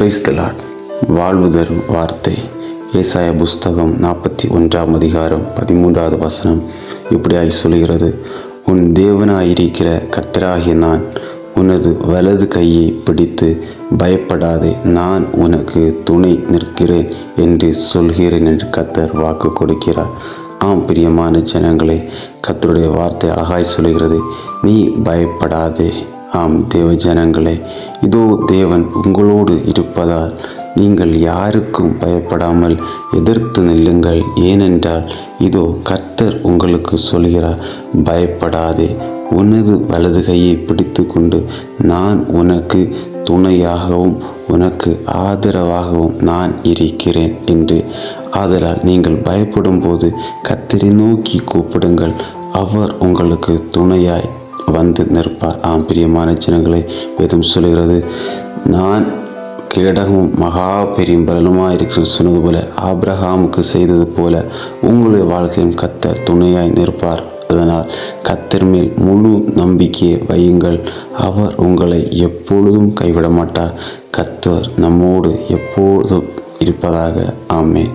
Praise the Lord வாழ்வு தரும் வார்த்தை. ஏசாய புஸ்தகம் நாற்பத்தி ஒன்றாம் அதிகாரம் பதிமூன்றாவது வசனம் இப்படியாய் சொல்கிறது உன் தேவனாயிருக்கிற கர்த்தராகிய நான் உனது வலது கையை பிடித்து பயப்படாதே நான் உனக்கு துணை நிற்கிறேன் என்று சொல்கிறேன் என்று கத்தர் வாக்கு கொடுக்கிறார். ஆம் பிரியமான ஜனங்களே கத்தருடைய வார்த்தை அழகாய் சொல்கிறது நீ பயப்படாதே ஆம் தேவ ஜனங்களே இதோ தேவன் உங்களோடு இருப்பதால் நீங்கள் யாருக்கும் பயப்படாமல் எதிர்த்து நில்லுங்கள். ஏனென்றால் இதோ கர்த்தர் உங்களுக்கு சொல்கிறார் பயப்படாதே உனது வலது கையை பிடித்து கொண்டு நான் உனக்கு துணையாகவும் உனக்கு ஆதரவாகவும் நான் இருக்கிறேன் என்று. ஆதலால் நீங்கள் பயப்படும் போது கத்தரை நோக்கி கூப்பிடுங்கள் அவர் உங்களுக்கு துணையாய் வந்து நிற்பார் ஆம் பிரியமான ஜனங்களை வேதம் சொல்கிறது நான் கேடகமும் மகா பெரியும் பலனுமாக இருக்கிற சொன்னது போல ஆப்ரஹாமுக்கு செய்தது போல உங்களுடைய வாழ்க்கையும் கத்தர் துணையாய் நிற்பார். அதனால் கத்தர் மேல் முழு நம்பிக்கையை வையுங்கள். அவர் உங்களை எப்பொழுதும் கைவிட மாட்டார் கத்தர் நம்மோடு எப்பொழுதும் இருப்பதாக. ஆமேன்.